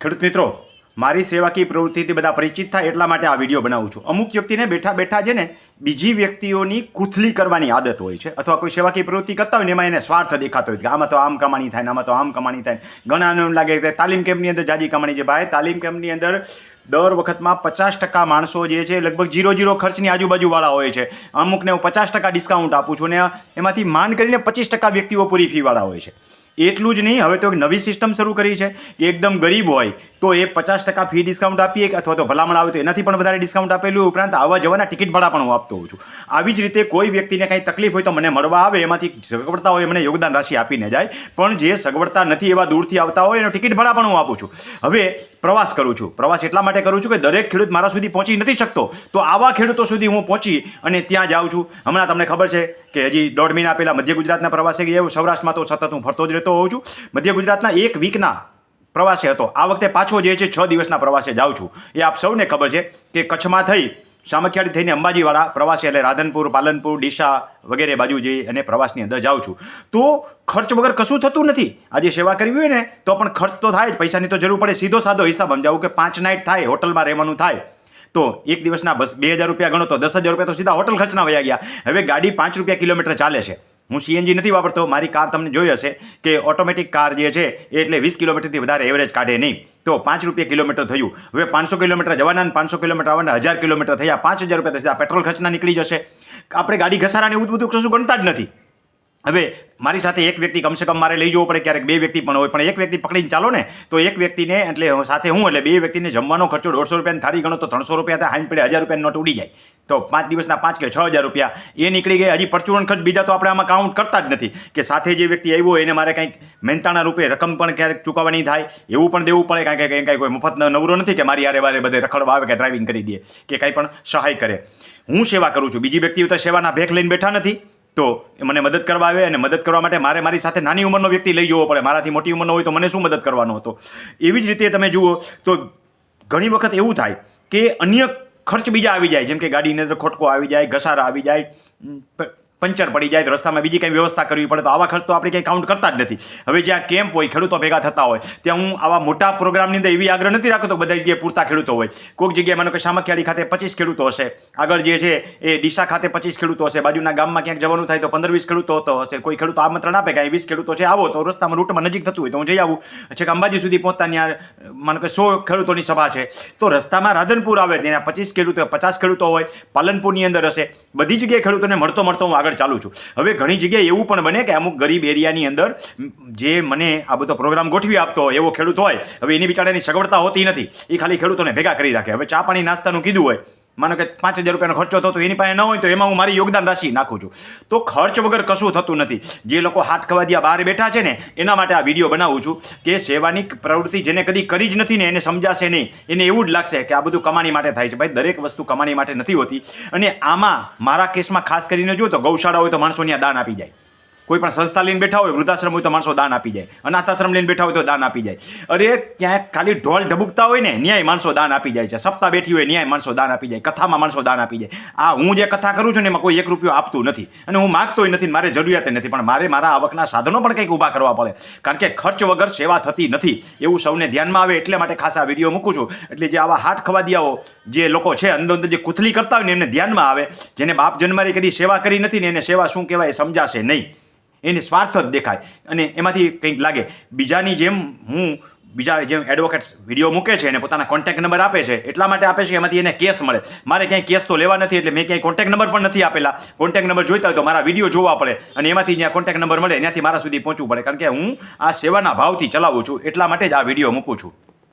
ખેડૂત મિત્રો, મારી સેવાકીય પ્રવૃત્તિથી બધા પરિચિત થાય એટલા માટે આ વીડિયો બનાવું છું. અમુક વ્યક્તિને બેઠા બેઠા છે ને, બીજી વ્યક્તિઓની કુથલી કરવાની આદત હોય છે. અથવા કોઈ સેવાકીય પ્રવૃત્તિ કરતા હોય ને, એમાં એને સ્વાર્થ દેખાતો હોય કે આમાં તો આમ કમાણી થાય ને, આમાં તો આમ કમાણી થાય ઘણા એમ લાગે કે તાલીમ કેમ્પની અંદર જાજી કમાણી છે. ભાઈ, તાલીમ કેમ્પની અંદર દર વખતમાં પચાસ ટકા માણસો જે છે, લગભગ જીરો જીરો ખર્ચની આજુબાજુવાળા હોય છે. અમુકને હું પચાસ ટકા ડિસ્કાઉન્ટ આપું છું ને, એમાંથી માંડ કરીને પચીસ ટકા વ્યક્તિઓ પૂરી ફીવાળા હોય છે. એટલું જ નહીં, હવે તો એક નવી સિસ્ટમ શરૂ કરી છે કે એકદમ ગરીબ હોય, તો એ પચાસ ટકા ફી ડિસ્કાઉન્ટ આપીએ અથવા તો ભલામણ આવે તો એનાથી પણ વધારે ડિસ્કાઉન્ટ આપેલું. ઉપરાંત આવવા જવાના ટિકિટ ભાડા પણ હું આપતો હોઉં છું. આવી જ રીતે કોઈ વ્યક્તિને કાંઈ તકલીફ હોય તો મને મળવા આવે, એમાંથી સગવડતા હોય મને યોગદાન રાશિ આપીને જાય. પણ જે સગવડતા નથી એવા દૂરથી આવતા હોય એનો ટિકિટ ભાડા પણ હું આપું છું. હવે પ્રવાસ કરું છું. પ્રવાસ એટલા માટે કરું છું કે દરેક ખેડૂત મારા સુધી પહોંચી નથી શકતો. તો આવા ખેડૂતો સુધી હું પહોંચી અને ત્યાં જાઉં છું. હમણાં તમને ખબર છે કે હજી દોઢ મહિના પહેલાં મધ્ય ગુજરાતના પ્રવાસે ગયા. સૌરાષ્ટ્રમાં તો સતત હું ફરતો જ રહેતો હોઉં છું. મધ્ય ગુજરાતના એક વીકના પ્રવાસે હતો. આ વખતે પાછો જે છે છ દિવસના પ્રવાસે જાઉં છું. એ આપ સૌને ખબર છે કે કચ્છમાં થઈ સામખિયાળી થઈને અંબાજીવાળા પ્રવાસે એટલે રાધનપુર, પાલનપુર, ડીસા વગેરે બાજુ જઈ અને પ્રવાસની અંદર જાઉં છું. તો ખર્ચ વગર કશું થતું નથી. આજે સેવા કરવી હોય ને, તો પણ ખર્ચ તો થાય જ, પૈસાની તો જરૂર પડે. સીધો સાદો હિસાબ સમજાવું કે પાંચ નાઇટ થાય, હોટલમાં રહેવાનું થાય. તો એક દિવસના બસ બે હજાર રૂપિયા ગણો તો દસ હજાર રૂપિયા તો સીધા હોટલ ખર્ચના વયા ગયા. હવે ગાડી પાંચ રૂપિયા કિલોમીટર ચાલે છે. હું સીએનજી નથી વાપરતો, મારી કાર તમને જોઈ હશે કે ઓટોમેટિક કાર જે છે એટલે વીસ કિલોમીટરથી વધારે એવરેજ કાઢે નહીં. તો પાંચ રૂપિયા કિલોમીટર થયું. હવે પાંચસો કિલોમીટર જવાના પાંચસો કિલોમીટર આવવાના, હજાર કિલોમીટર થયા, પાંચ હજાર રૂપિયા થશે આ પેટ્રોલ ખર્ચના નીકળી જશે. આપણે ગાડી ઘસારાને એવું બધું કશું ગણતા જ નથી. હવે મારી સાથે એક વ્યક્તિ કમસે કમ મારે લઈ જવો પડે ક્યારેક બે વ્યક્તિ પણ હોય, પણ એક વ્યક્તિ પકડીને ચાલો ને, તો એક વ્યક્તિને એટલે સાથે હું એટલે બે વ્યક્તિને જમવાનો ખર્ચો દોઢસો રૂપિયાની થાળી ગણો તો ત્રણસો રૂપિયા થાય હાઈન પડે હજાર રૂપિયાની નોટ ઉડી જાય. તો પાંચ દિવસના પાંચ કે છ હજાર રૂપિયા, એ નીકળી ગયા. હજી પરચુરણ ખર્ચ બીજા તો આપણે આમાં કાઉન્ટ કરતા જ નથી કે સાથે જે વ્યક્તિ આવ્યો એને મારે કંઈક મહેનતાણા રૂપે રકમ પણ ક્યારેક ચૂકવવાની થાય, એવું પણ દેવું પડે. કારણ કે કંઈ કોઈ મફત નવરો નથી કે મારી આરે બારે બધે રખડવા આવે કે ડ્રાઇવિંગ કરી દે, કે કંઈ પણ સહાય કરે. હું સેવા કરું છું. બીજી વ્યક્તિઓ તો સેવાના ભેખ લઈને બેઠા નથી. તો મને મદદ કરવા આવે અને મદદ કરવા માટે મારે મારી સાથે નાની ઉંમરનો વ્યક્તિ લઈ જવો પડે. મારાથી મોટી ઉંમરનો હોય તો મને શું મદદ કરવાનો હતો? એવી જ રીતે તમે જુઓ તો ઘણી વખત એવું થાય કે અન્ય ખર્ચ બીજા આવી જાય. જેમ કે ગાડીની અંદર ખોટકો આવી જાય, ઘસારા આવી જાય. પંચર પડી જાય તો રસ્તામાં બીજી કંઈ વ્યવસ્થા કરવી પડે તો આવા ખર્ચ તો આપણે કંઈ કાઉન્ટ કરતા જ નથી. હવે જ્યાં કેમ્પ હોય, ખેડૂતો ભેગા થતા હોય, ત્યાં હું આવા મોટા પ્રોગ્રામની અંદર એવી આગ્રહ નથી રાખતો બધા જગ્યાએ પૂરતા ખેડૂતો હોય. કોઈક જગ્યાએ માનો કે સામખિયાળી ખાતે પચીસ ખેડૂતો હશે, આગળ જે છે એ ડીસા ખાતે પચીસ ખેડૂતો હશે, બાજુના ગામમાં ક્યાંક જવાનું થાય તો પંદર વીસ ખેડૂતો હોતો હશે, કોઈ ખેડૂતો આમંત્રણ આપે કે વીસ ખેડૂતો છે આવો તો રસ્તામાં રૂટમાં નજીક થતું હોય તો હું જઈ આવું. છે કે અંબાજી સુધી પહોંચતા ત્યાં માનો કે સો ખેડૂતોની સભા છે, તો રસ્તામાં રાધનપુર આવે, ત્યાં પચીસ ખેડૂતો, પચાસ ખેડૂતો હોય, પાલનપુરની અંદર હશે. બધી જગ્યાએ ખેડૂતોને મળતો મળતો હું આગળ ચાલું છું. હવે ઘણી જગ્યાએ એવું પણ બને કે અમુક ગરીબ એરિયાની અંદર જે મને આ બધો પ્રોગ્રામ ગોઠવી આપતો હોય, એવો ખેડૂત હોય, હવે એની બિચારાની સગવડતા હોતી નથી. એ ખાલી ખેડૂતોને ભેગા કરી રાખે. હવે ચા પાણી નાસ્તાનું કીધું હોય માનો કે પાંચ હજાર રૂપિયાનો ખર્ચો થતો એની પાસે ન હોય તો એમાં હું મારી યોગદાન રાશિ નાખું છું. તો ખર્ચ વગર કશું થતું નથી. જે લોકો હાથ ખવાદિયા બહાર બેઠા છે ને, એના માટે આ વીડિયો બનાવું છું કે સેવાની પ્રવૃત્તિ જેને કદી કરી જ નથી ને, એને સમજાશે નહીં. એને એવું જ લાગશે કે આ બધું કમાણી માટે થાય છે. ભાઈ, દરેક વસ્તુ કમાણી માટે નથી હોતી. અને આમાં મારા કેસમાં ખાસ કરીને જો તો ગૌશાળા હોય તો માણસો ત્યાં દાન આપી જાય. કોઈ પણ સંસ્થા લઈને બેઠા હોય, વૃદ્ધાશ્રમ હોય તો માણસો દાન આપી જાય અનાથાશ્રમ લઈને બેઠા હોય તો દાન આપી જાય અરે ક્યાંક ખાલી ઢોલ ઢબુકતા હોય ને, ન્યાય માણસો દાન આપી જાય છે. સપ્તાહ બેઠી હોય, ન્યાય માણસો દાન આપી જાય. કથામાં માણસો દાન આપી જાય. આ હું જે કથા કરું છું ને, એમાં કોઈ એક રૂપિયો આપતું નથી. અને હું માગતોય નથી મારે જરૂરિયાત નથી, પણ મારે મારા આવકના સાધનો પણ કંઈક ઊભા કરવા પડે. કારણ કે ખર્ચ વગર સેવા થતી નથી. એવું સૌને ધ્યાનમાં આવે એટલે માટે ખાસ આ વીડિયો મૂકું છું. એટલે જે આવા હાથ ખવાદિયાઓ જે લોકો છે, અંદર અંદર જે કુથલી કરતા હોય ને, એમને ધ્યાનમાં આવે. જેને બાપ જન્મારી કદી સેવા કરી નથી ને, એને સેવા શું કહેવાય એ સમજાશે નહીં. એની સ્વાર્થ જ દેખાય. અને એમાંથી કંઈક લાગે. બીજાની જેમ હું, બીજા જેમ એડવોકેટ્સ વીડિયો મૂકે છે અને પોતાના કોન્ટેક્ટ નંબર આપે છે, એટલા માટે આપે છે કે એમાંથી એને કેસ મળે. મારે ક્યાંય કેસ તો લેવા નથી એટલે મેં ક્યાંય કોન્ટેક્ટ નંબર પણ નથી આપેલા. કોન્ટેક્ટ નંબર જોઈતા હોય તો મારા વીડિયો જોવા પડે અને એમાંથી જ્યાં કોન્ટેક્ટ નંબર મળે ત્યાંથી મારા સુધી પહોંચવું પડે. કારણ કે હું આ સેવાના ભાવથી ચલાવું છું, એટલા માટે જ આ વીડિયો મૂકું છું.